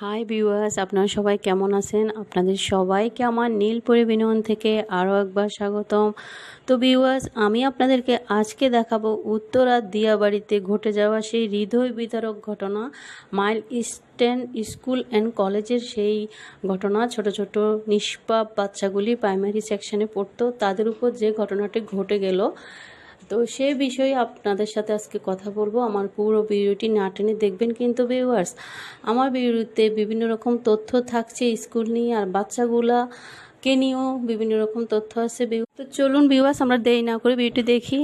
Hi viewers আপনারা সবাই কেমন আছেন? আপনাদের সবাইকে আমার নীলপরি বিনোদন থেকে আরও একবার স্বাগতম। তো ভিউয়ার্স আমি আপনাদেরকে আজকে দেখাবো উত্তরা দিয়াবাড়িতে ঘটে যাওয়া সেই হৃদয় বিতরক ঘটনা, মাইল ইস্টার্ন স্কুল অ্যান্ড কলেজের সেই ঘটনা। ছোট ছোট, নিষ্পাপ বাচ্চাগুলি প্রাইমারি সেকশনে পড়তো। তাদের উপর যে ঘটনাটি ঘটে গেল তো সে বিষয়ে আপনাদের সাথে আজকে কথা বলব। আমার পুরো ভিডিওটি না টেনে দেখবেন কিন্তু ভিউয়ার্স আমার ভিডিওতে বিভিন্ন রকম তথ্য থাকছে স্কুল নিয়ে আর বাচ্চাগুলা কে নিয়েও বিভিন্ন রকম তথ্য আছে তো চলুন ভিউয়ার্স আমরা দেরি না করে ভিডিওটি দেখি।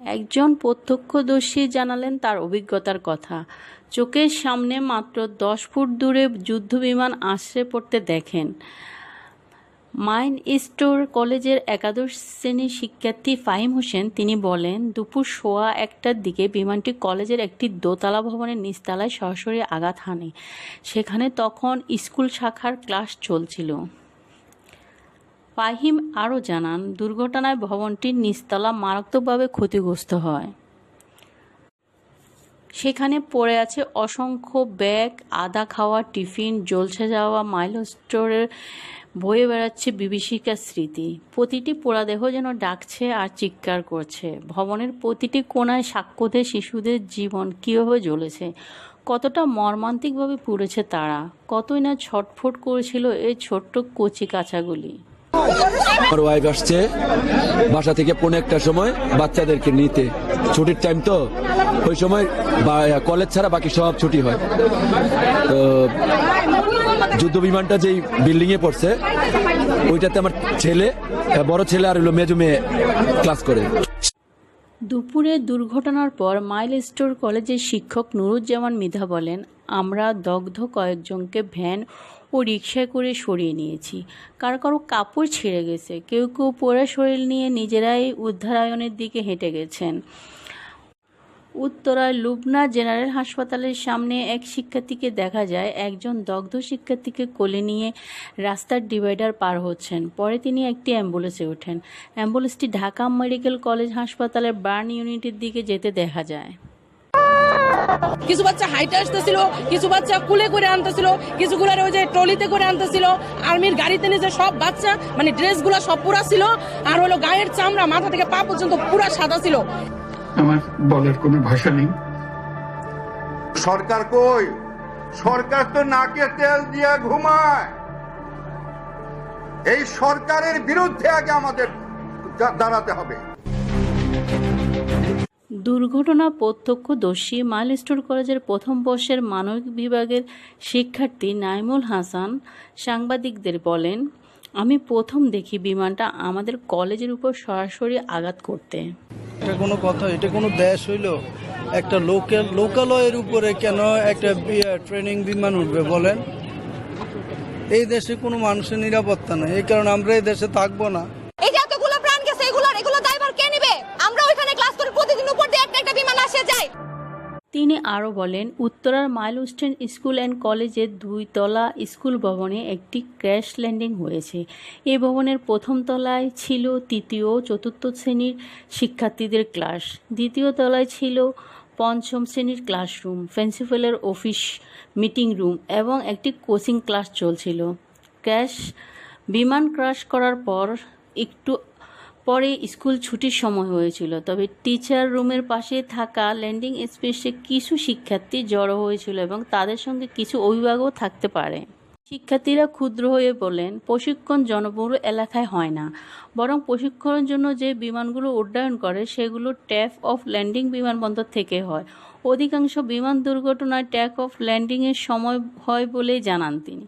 একজন প্রত্যক্ষদর্শী জানালেন তার অভিজ্ঞতার কথা। চোখের সামনে মাত্র দশ ফুট দূরে যুদ্ধবিমান আশ্রে পড়তে দেখেন। মাইন স্টোর কলেজের একাদশ শ্রেণির শিক্ষার্থী ফাহিম হোসেন, তিনি বলেন, দুপুর সোয়া একটার দিকে বিমানটি কলেজের একটি দোতলা ভবনের নিচতলায় সরাসরি আঘাত হানে। সেখানে তখন স্কুল শাখার ক্লাস চলছিল। ফাহিম আরও জানান, দুর্ঘটনায় ভবনটির নিচতলা মারাত্মকভাবে ক্ষতিগ্রস্ত হয়। সেখানে পড়ে আছে অসংখ্য ব্যাগ, আদা খাওয়া, টিফিন, জ্বলছে যাওয়া মাইল স্টোরের বয়ে বেড়াচ্ছে বিভীষিকার স্মৃতি। প্রতিটি পোড়াদেহ যেন ডাকছে আর চিৎকার করছে। ভবনের প্রতিটি কোনায় সাক্ষ্যদের শিশুদের জীবন কীভাবে জ্বলেছে, কতটা মর্মান্তিকভাবে পুড়েছে তারা, কতই না ছটফট করেছিল এই ছোট্ট কচি কাঁচাগুলি। আমার ওয়াইফ আসছে, বাসা থেকে পৌনে একটার সময় বাচ্চাদেরকে নিতে। ছুটির টাইম তো, ওই সময় কলেজ ছাড়া বাকি সব ছুটি হয়। তো, যুদ্ধ বিমানটা যেই বিল্ডিং এ পড়ছে, ওইটাতে আমার ছেলে, বড় ছেলে আর হলো মেজু মেয়ে ক্লাস করে। দুপুরে দুর্ঘটনার পর মাইল স্টোর কলেজের শিক্ষক নুরুজ্জামান মিধা বলেন, আমরা দগ্ধ কয়েকজনকে ভ্যান ও রিক্সায় করে সরিয়ে নিয়েছি। কারও কারও কাপড় ছিঁড়ে গেছে। কেউ কেউ পোড়া শরীর নিয়ে নিজেরাই উদ্ধারায়নের দিকে হেঁটে গেছেন। উত্তরায় লুবনা জেনারেল হাসপাতালের সামনে এক শিক্ষার্থীকে দেখা যায়, একজন দগ্ধ শিক্ষার্থীকে কোলে নিয়ে রাস্তার ডিভাইডার পার হচ্ছেন। পরে তিনি একটি অ্যাম্বুলেন্সে ওঠেন। অ্যাম্বুলেন্সটি ঢাকা মেডিকেল কলেজ হাসপাতালের বার্ন ইউনিটের দিকে যেতে দেখা যায়। কিছু বাচ্চা হাইটে আসতেছিল কিছু বাচ্চা কুলে করে আনতেছিল কিছু গুলার ওই যে ট্রলিতে করে আনতেছিল। আর্মির গাড়িতে নিয়ে যে সব বাচ্চা মানে ড্রেসগুলা সব পুরা ছিল আর হলো গায়ের চামড়া মাথা থেকে পা পর্যন্ত পুরা সাদা ছিল। আমার বলার কোনো ভাষা নেই। সরকার কই? সরকার তো নাকে তেল দিয়ে ঘুমায়। এই সরকারের বিরুদ্ধে আগে আমাদের দাঁড়াতে হবে। দুর্ঘটনা প্রত্যক্ষদর্শী মাইলস্টোর কলেজের প্রথম বর্ষের মানবিক বিভাগের শিক্ষার্থী নাইমুল হাসান সাংবাদিকদের বলেন, আমি প্রথম দেখি বিমানটা আমাদের কলেজের উপর সরাসরি আঘাত করতে। এটা কোনো কথা, এটা কোনো দেশ হইল? একটা লোকাল, লোকালয়ের উপরে কেন একটা ট্রেনিং বিমান উঠবে বলেন? এই দেশে কোনো মানুষের নিরাপত্তা নেই। এই কারণে আমরা এই দেশে থাকব না। তিনি আরও বলেন, উত্তরার মাইলস্টোন স্কুল অ্যান্ড কলেজের দুইতলা স্কুল ভবনে একটি ক্র্যাশ ল্যান্ডিং হয়েছে। এই ভবনের প্রথম তলায় ছিল তৃতীয় চতুর্থ শ্রেণির শিক্ষার্থীদের ক্লাস। দ্বিতীয় তলায় ছিল পঞ্চম শ্রেণির ক্লাসরুম, প্রিন্সিপালের অফিস মিটিং রুম এবং একটি কোচিং ক্লাস চলছিল। ক্র্যাশ বিমান ক্রাশ করার পর একটু পরে স্কুল ছুটির সময় হয়েছিল, তবে টিচার রুমের পাশে থাকা ল্যান্ডিং স্পেসে কিছু শিক্ষার্থী জড়ো হয়েছিল এবং তাদের সঙ্গে কিছু অভিভাবকও থাকতে পারে। শিক্ষার্থীরা ক্ষুদ্র হয়ে বলেন, প্রশিক্ষণ জনবহুল এলাকায় হয় না। বরং প্রশিক্ষণের জন্য যে বিমানগুলো উড্ডয়ন করে, সেগুলো ট্যাপ অফ ল্যান্ডিং বিমানবন্দর থেকে হয়। অধিকাংশ বিমান দুর্ঘটনায় ট্যাক অফ ল্যান্ডিংয়ের সময় হয় বলেই জানান তিনি।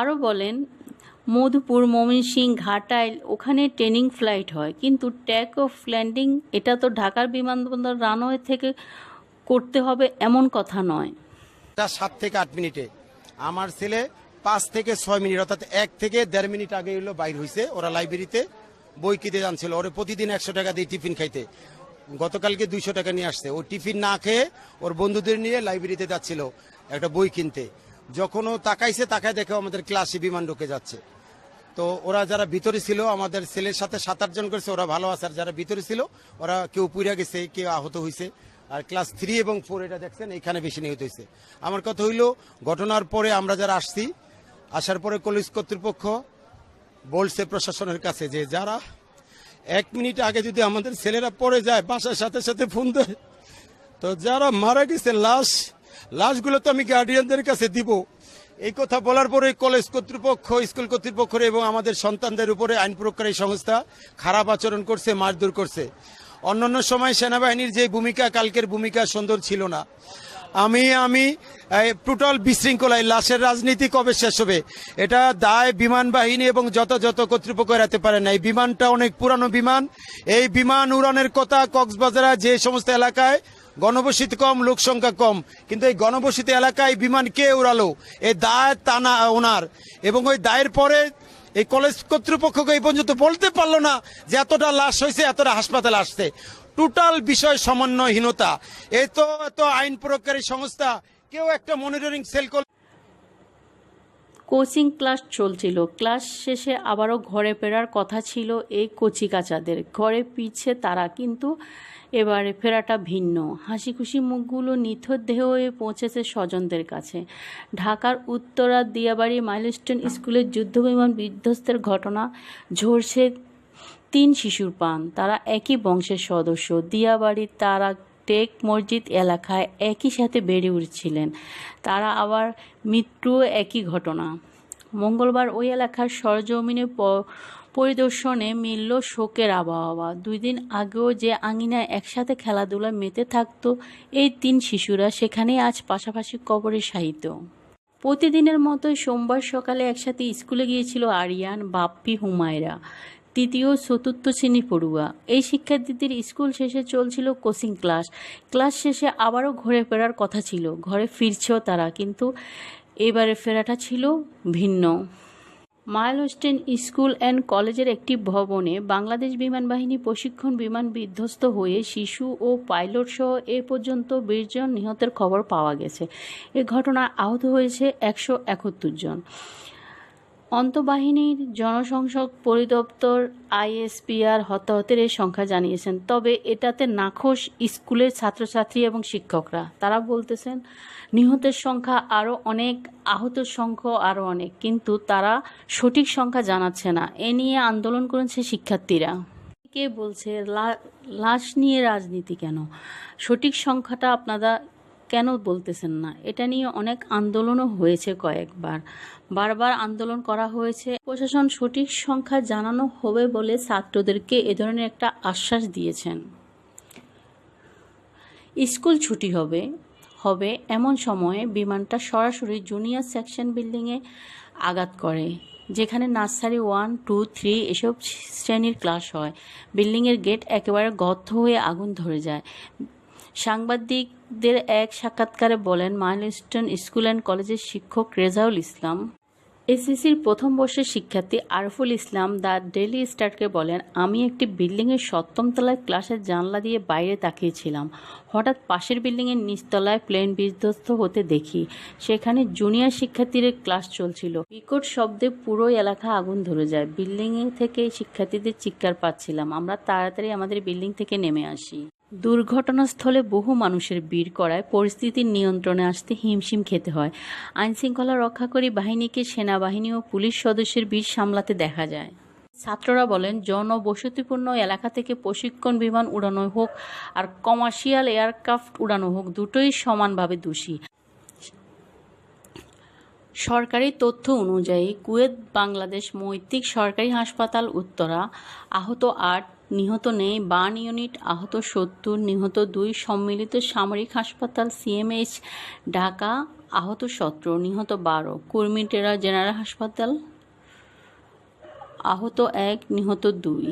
আরও বলেন মধুপুর ময়মনসিং ঘাটাইল ওখানে ট্রেনিং ফ্লাইট হয়। কিন্তু ট্যাক অফ ল্যান্ডিং, এটা তো ঢাকার বিমানবন্দর রানওয়ে থেকে করতে হবে এমন কথা নয়। সাত থেকে আট মিনিটে। আমার ছেলে পাঁচ থেকে ছয় মিনিট, অর্থাৎ এক থেকে দেড় মিনিট আগে হলো বাইর হয়েছে ওরা লাইব্রেরিতে বই কিনতে জানছিল ওরা প্রতিদিন একশো টাকা দিয়ে টিফিন খাইতে। গতকালকে দুইশো টাকা নিয়ে আসছে। ও টিফিন না খেয়ে ওর বন্ধুদের নিয়ে লাইব্রেরিতে যাচ্ছিল একটা বই কিনতে। যখন ও তাকাইছে, তাকায় দেখে আমাদের ক্লাসে বিমান ঢুকে যাচ্ছে। তো ওরা যারা ভিতরে ছিল, আমাদের ছেলের সাথে সাত আট জন করেছে, ওরা ভালো আছে। আর যারা ভিতরে ছিল, ওরা কেউ পুড়ে গেছে, কেউ আহত হয়েছে আর ক্লাস থ্রি এবং ফোর, এটা দেখছেন এখানে বেশি নিহত হয়েছে আমার কথা হইল, ঘটনার পরে আমরা যারা আসছি, আসার পরে কলেজ কর্তৃপক্ষ বলছে প্রশাসনের কাছে যে, যারা এক মিনিট আগে যদি আমাদের ছেলেরা পড়ে যায়, বাসার সাথে সাথে ফোন দেয়, তো যারা মারা গেছে, লাশ, লাশগুলো তো আমি গার্ডিয়ানদের কাছে দিব। এই কথা বলার পরে কলেজ কর্তৃপক্ষ, স্কুল কর্তৃপক্ষ এবং আমাদের সন্তানদের উপরে আইন প্রয়োগকারী সংস্থা খারাপ আচরণ করছে মারধর করছে। অন্যান্য সময় সেনাবাহিনীর যে ভূমিকা, কালকের ভূমিকা সুন্দর ছিল না। আমি আমি টোটাল বিশৃঙ্খলায়, লাশের রাজনীতি কবে শেষ হবে? এটা দায় বিমান বাহিনী এবং যথাযথ কর্তৃপক্ষ এড়াতে পারে না এই বিমানটা অনেক পুরানো বিমান। এই বিমান উড়ানের কথা কক্সবাজারে যে সমস্ত এলাকায় গণবসতি কম, লোক সংখ্যা কম। কিন্তু এই গণবসতি এলাকায় বিমান কে উড়ালো? এই দায় টানা ওনার। এবং ওই দায়ের পরে এই কলেজ কর্তৃপক্ষকে এই পর্যন্ত বলতে পারল না যে এতটা লাশ হয়েছে, এতটা হাসপাতালে আসছে। টোটাল বিষয় সমন্বয়হীনতা। এ তো এত আইন প্রয়োগকারী সংস্থা। কেউ একটা মনিটরিং সেল করল কোচিং ক্লাস চলছিল। ক্লাস শেষে আবারও ঘরে ফেরার কথা ছিল এই কচিকাচাদের। ঘরে পিছে তারা, কিন্তু এবারে ফেরাটা ভিন্ন। হাসি খুশি মুখগুলো নিথর দেহ হয়ে পৌঁছেছে স্বজনদের কাছে। ঢাকার উত্তরা দিয়াবাড়ি মাইলস্টোন স্কুলের যুদ্ধবিমান বিধ্বস্তের ঘটনা ঝরছে তিন শিশুর পান তারা একই বংশের সদস্য। দিয়াবাড়ির তারা টেক মসজিদ এলাকায় একই সাথে বেড়ে উঠছিলেন। তারা আবার মৃত্যুও একই ঘটনা। মঙ্গলবার ওই এলাকার সরজমিনে পরিদর্শনে মিলল শোকের আবহাওয়া। দুই দিন আগেও যে আঙিনায় একসাথে খেলাধুলা মেতে থাকতো, এই তিন শিশুরা সেখানে আজ পাশাপাশি কবরে শায়িত প্রতিদিনের মতোই সোমবার সকালে একসাথে স্কুলে গিয়েছিল আরিয়ান, বাপ্পি, হুমায়রা। তৃতীয় চতুর্থ শ্রেণি পড়ুয়া। এই শিক্ষার্থীদের স্কুল শেষে চলছিল কোচিং ক্লাস। ক্লাস শেষে আবারও ঘরে ফেরার কথা ছিল। ঘরে ফিরছেও তারা, কিন্তু এবারে ফেরাটা ছিল ভিন্ন। মাইলস্টেন স্কুল অ্যান্ড কলেজের একটি ভবনে বাংলাদেশ বিমান বাহিনী প্রশিক্ষণ বিমান বিধ্বস্ত হয়ে শিশু ও পাইলট সহ এ পর্যন্ত বিশ জন নিহতের খবর পাওয়া গেছে। এ ঘটনায় আহত হয়েছে একশো একাত্তর জন। অন্তবাহিনীর জনসংযোগ পরিদপ্তর আইএসপিআর হতাহতের এই সংখ্যা জানিয়েছেন। তবে এটাতে নাখোশ স্কুলের ছাত্রছাত্রী এবং শিক্ষকরা। তারা বলতেছেন, নিহতের সংখ্যা আরও অনেক আহতের সংখ্যা আরও অনেক। কিন্তু তারা সঠিক সংখ্যা জানাচ্ছে না। এ নিয়ে আন্দোলন করেছে শিক্ষার্থীরা। কে বলছে লাশ নিয়ে রাজনীতি কেন? সঠিক সংখ্যাটা আপনারা কেন বলতেছেন না? এটা নিয়ে অনেক আন্দোলনও হয়েছে কয়েকবার। বারবার আন্দোলন করা হয়েছে। প্রশাসন সঠিক সংখ্যা জানানো হবে বলে ছাত্রদেরকে এ ধরনের একটা আশ্বাস দিয়েছেন। স্কুল ছুটি হবে। হবে এমন সময়ে বিমানটা সরাসরি জুনিয়র সেকশন বিল্ডিংয়ে আঘাত করে, যেখানে নার্সারি ওয়ান, টু, থ্রি এসব শ্রেণির ক্লাস হয়। বিল্ডিংয়ের গেট একেবারে গর্ত হয়ে আগুন ধরে যায়। সাংবাদিকদের এক সাক্ষাৎকারে বলেন, মাইলস্টোন স্কুল অ্যান্ড কলেজের শিক্ষক রেজাউল ইসলাম এসএসসির প্রথম বর্ষের শিক্ষার্থী আরফুল ইসলাম দ্য ডেলি স্টারকে বলেন, আমি একটি বিল্ডিংয়ের সপ্তম তলায় ক্লাসের জানলা দিয়ে বাইরে তাকিয়েছিলাম। হঠাৎ পাশের বিল্ডিংয়ের নিচতলায় প্লেন বিধ্বস্ত হতে দেখি, সেখানে জুনিয়র শিক্ষার্থীদের ক্লাস চলছিল। বিকট শব্দে পুরো এলাকা আগুন ধরে যায়। বিল্ডিং থেকে শিক্ষার্থীদের চিৎকার পাচ্ছিলাম। আমরা তাড়াতাড়ি আমাদের বিল্ডিং থেকে নেমে আসি। দুর্ঘটনাস্থলে বহু মানুষের ভিড় করায় পরিস্থিতির নিয়ন্ত্রণে আসতে হিমশিম খেতে হয়। আইনশৃঙ্খলা রক্ষাকারী বাহিনীকে সেনাবাহিনী ও পুলিশ সদস্যের ভিড় সামলাতে দেখা যায়। ছাত্ররা বলেন, জনবসতিপূর্ণ এলাকা থেকে প্রশিক্ষণ বিমান উড়ানো হোক আর কমার্শিয়াল এয়ারক্রাফট উড়ানো হোক, দুটোই সমানভাবে দোষী। সরকারি তথ্য অনুযায়ী কুয়েত, বাংলাদেশ মৈত্রিক সরকারি হাসপাতাল উত্তরা, আহত আট, নিহত নেই বার্ন ইউনিট, আহত সত্তর, নিহত দুই সম্মিলিত সামরিক হাসপাতাল সিএমএইচ, ঢাকা, আহত সতেরো, নিহত বারো। কুর্মিটেরা জেনারেল হাসপাতাল, আহত এক, নিহত দুই।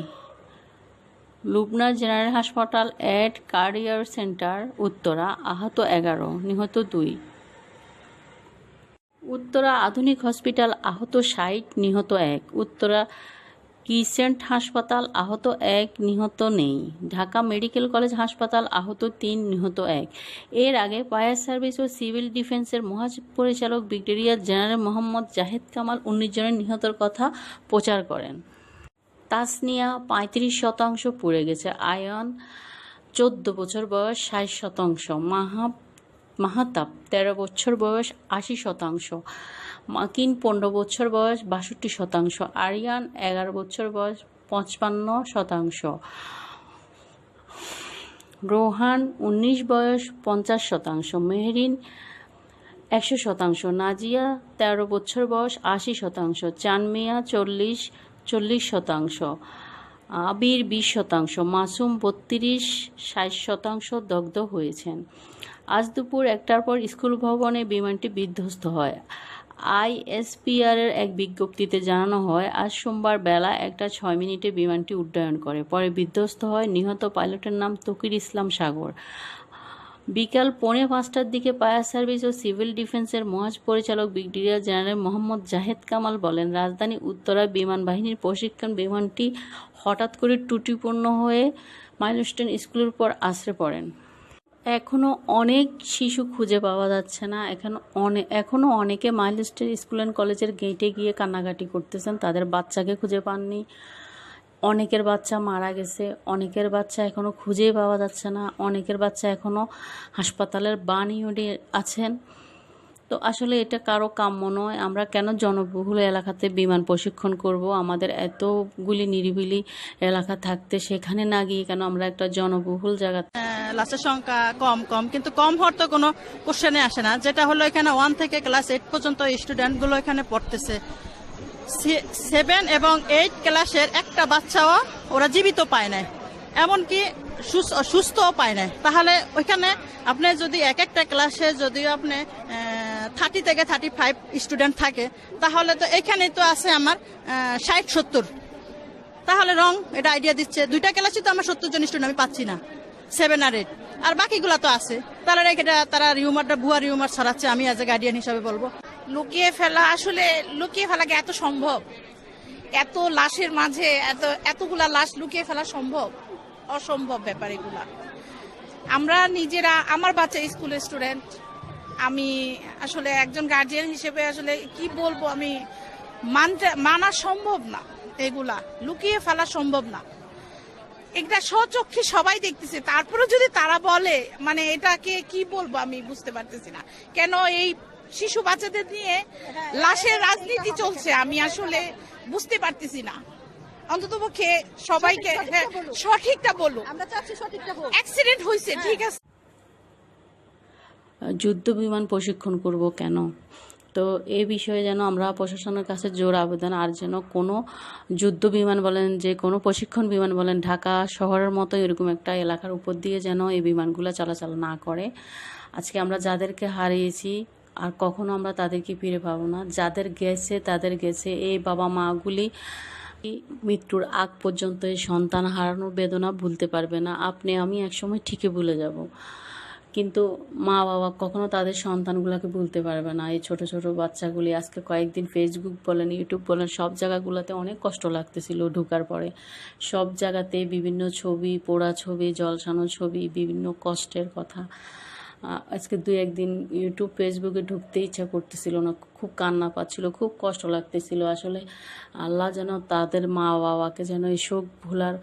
লুবনা জেনারেল হাসপাতাল অ্যাড কার্ডিয়ার সেন্টার উত্তরা, আহত এগারো, নিহত দুই। উত্তরা আধুনিক হসপিটাল আহত ষাট, নিহত এক। উত্তরা কিসেন্ট হাসপাতাল আহত এক, নিহত নেই। ঢাকা মেডিকেল কলেজ হাসপাতাল আহত তিন, নিহত এক। এর আগে ফায়ার সার্ভিস ও সিভিল ডিফেন্সের মহাপরিচালক ব্রিগেডিয়ার জেনারেল মোহাম্মদ জাহেদ কামাল উনিশ জনের নিহতের কথা প্রচার করেন। তাসনিয়া পঁয়ত্রিশ শতাংশ পুড়ে গেছে। আয়ন চোদ্দ বছর বয়স, ষাট শতাংশ। মাহা মাহাতাব, তেরো বছর বয়স আশি শতাংশ। মাকিন, পনেরো বছর বয়স বাষট্টি শতাংশ। আরিয়ান, এগারো বছর বয়স পঁচপান্ন শতাংশ। রোহান, উনিশ বয়স পঞ্চাশ শতাংশ। মেহরিন, একশো শতাংশ। নাজিয়া, তেরো বছর বয়স আশি শতাংশ। চানমিয়া, চল্লিশ চল্লিশ শতাংশ। আবির বিশ শতাংশ, মাসুম বত্রিশ, ষাট শতাংশ দগ্ধ হয়েছেন। আজ দুপুর একটার পর স্কুল ভবনে বিমানটি বিধ্বস্ত হয়। আইএসপিআর এর এক বিজ্ঞপ্তিতে জানানো হয়, আজ সোমবার বেলা একটা ছয় মিনিটে বিমানটি উড্ডয়ন করে। পরে বিধ্বস্ত হয় নিহত পাইলটের নাম তকির ইসলাম সাগর। বিকাল পৌনে পাঁচটার দিকে ফায়ার সার্ভিস ও সিভিল ডিফেন্সের মহাজ পরিচালক ব্রিগেডিয়ার জেনারেল মোহাম্মদ জাহেদ কামাল বলেন, রাজধানী উত্তরায় বিমান বাহিনীর প্রশিক্ষণ বিমানটি হঠাৎ করে ত্রুটিপূর্ণ হয়ে মাইলস্টোন স্কুলের পর আশ্রে পড়েন। এখনও অনেক শিশু খুঁজে পাওয়া যাচ্ছে না। এখন অনেক এখনও অনেকে মাইলস্টোন স্কুল অ্যান্ড কলেজের গেটে গিয়ে কান্নাকাটি করতেছেন, তাদের বাচ্চাকে খুঁজে পাননি। অনেকের বাচ্চা মারা গেছে, অনেকের বাচ্চা এখনও খুঁজেই পাওয়া যাচ্ছে না, অনেকের বাচ্চা এখনও হাসপাতালের বানিউডে আছেন। তো আসলে এটা কারও কাম্য নয়, আমরা কেন জনবহুল এলাকাতে বিমান প্রশিক্ষণ করব? আমাদের এতগুলি নিরিবিলি এলাকা থাকতে সেখানে না গিয়ে কেন আমরা একটা জনবহুল জায়গা লাশের সংখ্যা কম কম, কিন্তু কম হওয়ার তো কোনো কোশ্চেনে আসে না। যেটা হলো এখানে ওয়ান থেকে ক্লাস এইট পর্যন্ত স্টুডেন্টগুলো এখানে পড়তেছে। সেভেন এবং এইট ক্লাসের একটা বাচ্চাও ওরা জীবিত পায় না এমনকি সুস- সুস্থও পায় না তাহলে ওইখানে আপনি যদি এক একটা ক্লাসে যদি আপনি থার্টি থেকে থার্টি ফাইভ স্টুডেন্ট থাকে, তাহলে তো এখানেই তো আছে আমার ষাট, সত্তর। তাহলে রং, এটা আইডিয়া দিচ্ছে। দুইটা ক্লাসে তো আমার সত্তর জন স্টুডেন্ট আমি পাচ্ছি না। সেভেন আর এইট আর বাকিগুলা তো আছে। তারা এটা তারা রিউমারটা ভুয়া রিউমার ছড়াচ্ছে, আমি অ্যাজ এ গার্ডিয়ান হিসাবে বলব। লুকিয়ে ফেলা, আসলে লুকিয়ে ফেলা কি এত সম্ভব? এত লাশের মাঝে, এত, এতগুলা লাশ লুকিয়ে ফেলা সম্ভব? অসম্ভব ব্যাপার এগুলা। আমরা নিজেরা, আমার বাচ্চা স্কুলের স্টুডেন্ট, আমি আসলে একজন গার্জিয়ান হিসেবে আসলে কি বলব, আমি মানতে, মানা সম্ভব না এগুলা। লুকিয়ে ফেলা সম্ভব না। এটা স্বচক্ষে সবাই দেখতেছে তারপরে যদি তারা বলে মানে এটাকে কি বলব আমি বুঝতে পারতেছি না। কেন এই শিশু বাচ্চাদের নিয়ে লাশের রাজনীতি চলছে আমি আসলে বুঝতে পারতেছি না। অন্তত পক্ষে সবাইকে হ্যাঁ, সঠিকটা বলো আমরা চাচ্ছি সঠিকটা হোক অ্যাক্সিডেন্ট হয়েছে ঠিক আছে। যুদ্ধ বিমান প্রশিক্ষণ করব কেন? তো এই বিষয়ে যেন আমরা প্রশাসনের কাছে জোর আবেদন আর যেন কোনো যুদ্ধ বিমান বলেন যে কোনো প্রশিক্ষণ বিমান বলেন ঢাকা শহরের মতো এরকম একটা এলাকার উপর দিয়ে যেন এই বিমানগুলো চলাচল না করে। আজকে আমরা যাদেরকে হারিয়েছি আর কখনো আমরা তাদেরকে ফিরে পাবো না। যাদের গেছে, তাদের গেছে। এই বাবা মাগুলি মৃত্যুর আগ পর্যন্ত এই সন্তান হারানোর বেদনা ভুলতে পারবে না। আপনি, আমি একসময় ঠিকই ভুলে যাব। কিন্তু মা বাবা কখনো তাদের সন্তানগুলোকে ভুলতে পারবে না। এই ছোট ছোট বাচ্চাগুলি আজকে কয়েকদিন ফেসবুক বলেন ইউটিউব বলেন, সব জায়গাগুলোতে অনেক কষ্ট লাগতেছিল ঢুকার পরে। সব জায়গাতে বিভিন্ন ছবি, পোড়া ছবি, জলসানো ছবি, বিভিন্ন কষ্টের কথা। আজকে দুই একদিন ইউটিউব ফেসবুকে ঢুকতে ইচ্ছা করতেছিল না। খুব কান্না পাচ্ছিল, খুব কষ্ট লাগতেছিল। আসলে আল্লাহ যেন তাদের মা বাবাকে যেন এই শোক ভোলার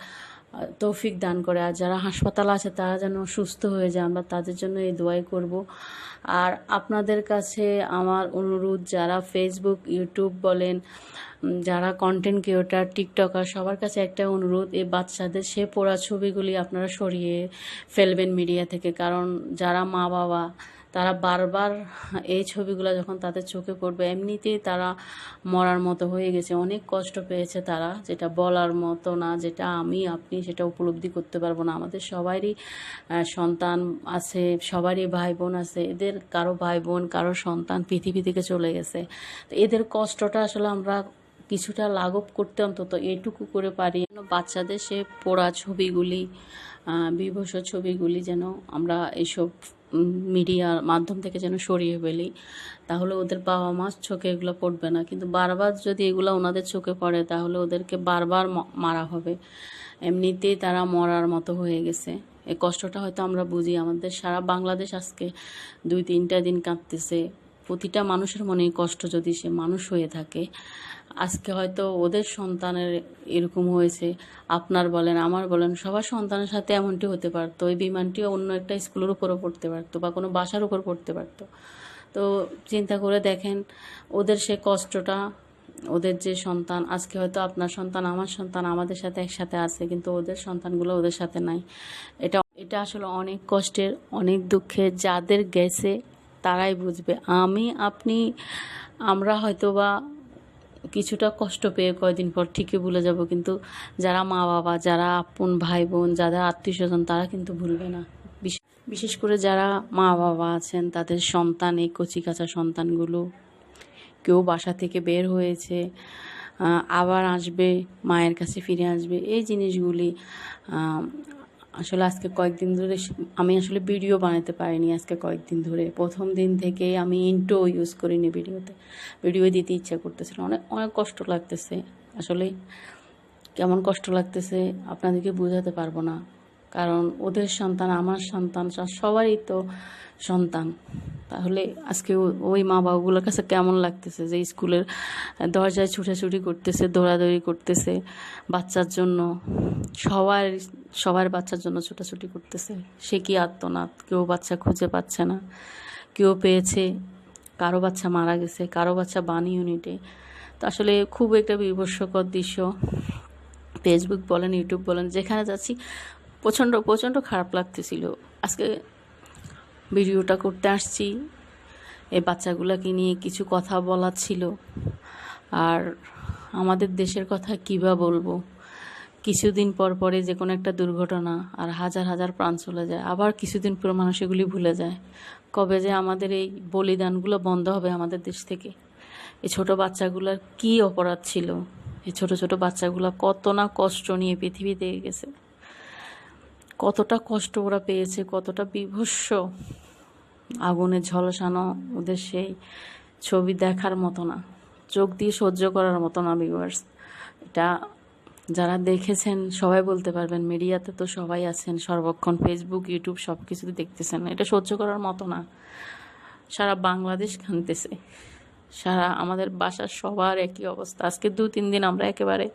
তৌফিক দান করে। আর যারা হাসপাতাল আছে, তারা যেন সুস্থ হয়ে যায়। আমরা তাদের জন্য এই দোয়াই করব। আর আপনাদের কাছে আমার অনুরোধ, যারা ফেসবুক ইউটিউব বলেন যারা কন্টেন্ট ক্রিয়েটার টিকটকার সবার কাছে একটা অনুরোধ, এই বাচ্চাদের সে পোড়া ছবিগুলি আপনারা সরিয়ে ফেলবেন মিডিয়া থেকে। কারণ যারা মা বাবা তারা বারবার এই ছবিগুলো যখন তাদের চোখে পড়বে এমনিতেই তারা মরার মতো হয়ে গেছে। অনেক কষ্ট পেয়েছে তারা যেটা বলার মতো না যেটা আমি আপনি সেটা উপলব্ধি করতে পারব না। আমাদের সবারই সন্তান আছে সবারই ভাই বোন আছে। এদের কারও ভাই বোন কারও সন্তান পৃথিবী থেকে চলে গেছে। তো এদের কষ্টটা আসলে আমরা কিছুটা লাঘব করতে অন্তত এইটুকু করে পারি বাচ্চাদের সে পোড়া ছবিগুলি আহ, বিভৎস ছবিগুলি যেন আমরা এইসব মিডিয়ার মাধ্যম থেকে যেন সরিয়ে ফেলি, তাহলে ওদের বাবা মার চোখে এগুলো পড়বে না। কিন্তু বারবার যদি এগুলো ওনাদের চোখে পড়ে, তাহলে ওদেরকে বারবার মারা হবে। এমনিতেই তারা মরার মতো হয়ে গেছে। এই কষ্টটা হয়তো আমরা বুঝি। আমাদের সারা বাংলাদেশ আজকে দুই তিনটা দিন কাঁদতেছে। প্রতিটা মানুষের মনেই কষ্ট যদি সে মানুষ হয়ে থাকে। আজকে হয়তো ওদের সন্তানের এরকম হয়েছে, আপনার বলেন, আমার বলেন, সবার সন্তানের সাথে এমনটি হতে পারতো, ওই বিমানটি অন্য একটা স্কুলের উপরও পড়তে পারতো বা কোনো বাসার উপর পড়তে পারতো। তো চিন্তা করে দেখেন, ওদের সে কষ্টটা, ওদের যে সন্তান, আজকে হয়তো আপনার সন্তান, আমার সন্তান আমাদের সাথে একসাথে আছে, কিন্তু ওদের সন্তানগুলো ওদের সাথে নাই। এটা এটা আসলে অনেক কষ্টের, অনেক দুঃখের, যাদের গেছে তারাই বুঝবে। আমি, আপনি, আমরা হয়তো বা কিছুটা কষ্ট পেয়ে কয়দিন পর ঠিকই ভুলে যাব, কিন্তু যারা মা বাবা, যারা আপন ভাই বোন যারা আত্মীয় স্বজন তারা কিন্তু ভুলবে না। বিশেষ করে যারা মা বাবা আছেন, তাদের সন্তান, এই কচি কাঁচা সন্তানগুলো কেউ বাসা থেকে বের হয়েছে আবার আসবে, মায়ের কাছে ফিরে আসবে, এই জিনিসগুলি আসলে আজকে কয়েকদিন ধরে আমি আসলে ভিডিও বানাতে পারিনি আজকে কয়েকদিন ধরে। প্রথম দিন থেকে আমি ইন্টো ইউজ করিনি ভিডিওতে ভিডিও দিতে ইচ্ছা করতেছিল। অনেক অনেক কষ্ট লাগতেছে। আসলে কেমন কষ্ট লাগতেছে আপনাদেরকে বোঝাতে পারব না। কারণ ওদের সন্তান, আমার সন্তান সবারই তো সন্তান। তাহলে আজকে ওই মা বাবাগুলোর কাছে কেমন লাগতেছে যে স্কুলের দরজায় ছুটাছুটি করতেছে, দৌড়াদৌড়ি করতেছে, বাচ্চার জন্য সবার সবার বাচ্চার জন্য ছুটাছুটি করতেছে। সে কি আত্মনাথ কেউ বাচ্চা খুঁজে পাচ্ছে না। কেউ পেয়েছে, কারও বাচ্চা মারা গেছে, কারও বাচ্চা বানি ইউনিটে। তো আসলে খুব একটা বিভৎসকর দৃশ্য। ফেসবুক বলেন ইউটিউব বলেন, যেখানে যাচ্ছি প্রচণ্ড প্রচণ্ড খারাপ লাগতেছিল। আজকে ভিডিওটা করতে আসছি। এই বাচ্চাগুলোকে নিয়ে কিছু কথা বলার ছিল। আর আমাদের দেশের কথা কী বা বলব? কিছুদিন পর পরে যে কোনো একটা দুর্ঘটনা আর হাজার হাজার প্রাণ চলে যায়। আবার কিছুদিন পর মানুষ এগুলি ভুলে যায়। কবে যে আমাদের এই বলিদানগুলো বন্ধ হবে আমাদের দেশ থেকে। এই ছোট বাচ্চাগুলোর কি অপরাধ ছিল? এই ছোট ছোট বাচ্চাগুলো কত না কষ্ট নিয়ে পৃথিবীতে গেছে। কতটা কষ্ট ওরা পেয়েছে, কতটা বিভৎস। আগুনে ঝলসানো ওদের সেই ছবি দেখার মতো না। চোখ দিয়ে সহ্য করার মতো না ভিউয়ার্স এটা যারা দেখেছেন, সবাই বলতে পারবেন, মিডিয়াতে তো সবাই আছেন, সর্বক্ষণ ফেসবুক ইউটিউব সব কিছুতে দেখতেছেন এটা সহ্য করার মতো না। সারা বাংলাদেশ কানতেছে সারা আমাদের বাসার সবার একই অবস্থা। আজকে দু তিন দিন আমরা একেবারে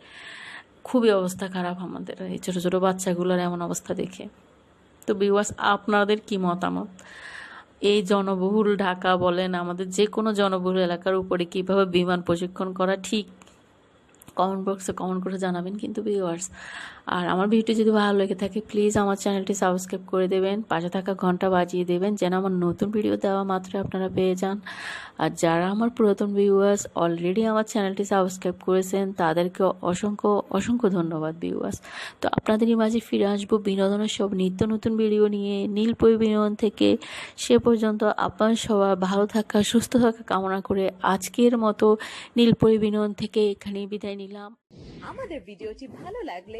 খুবই অবস্থা খারাপ আমাদের, এই ছোটো ছোটো বাচ্চাগুলোর এমন অবস্থা দেখে। তো বিওয়াস আপনাদের কি মতামত? এই জনবহুল ঢাকা বলেন, আমাদের যে কোনো জনবহুল এলাকার উপরে কীভাবে বিমান প্রশিক্ষণ করা ঠিক? কমেন্ট বক্সে কমেন্ট করে জানাবেন কিন্তু ভিউয়ার্স আর আমার ভিডিও যদি ভালো লেগে থাকে প্লিজ আমার চ্যানেলটি সাবস্ক্রাইব করে দেবেন, পাশে থাকা ঘণ্টা বাজিয়ে দেবেন, যেন আমার নতুন ভিডিও দেওয়া মাত্র আপনারা পেয়ে যান। আর যারা আমার পুরাতন ভিউয়ার্স অলরেডি আমার চ্যানেলটি সাবস্ক্রাইব করেছেন, তাদেরকে অসংখ্য অসংখ্য ধন্যবাদ ভিউয়ার্স তো আপনাদেরই মাঝে ফিরে আসব বিনোদনের সব নিত্য নতুন ভিডিও নিয়ে। নীলপরি বিনোদন থেকে সে পর্যন্ত আপনার সবার ভালো থাকা, সুস্থ থাকা কামনা করে আজকের মতো নীলপরি বিনোদন থেকে এখানেই বিদায় নিলাম। আমাদের ভিডিওটি ভালো লাগলে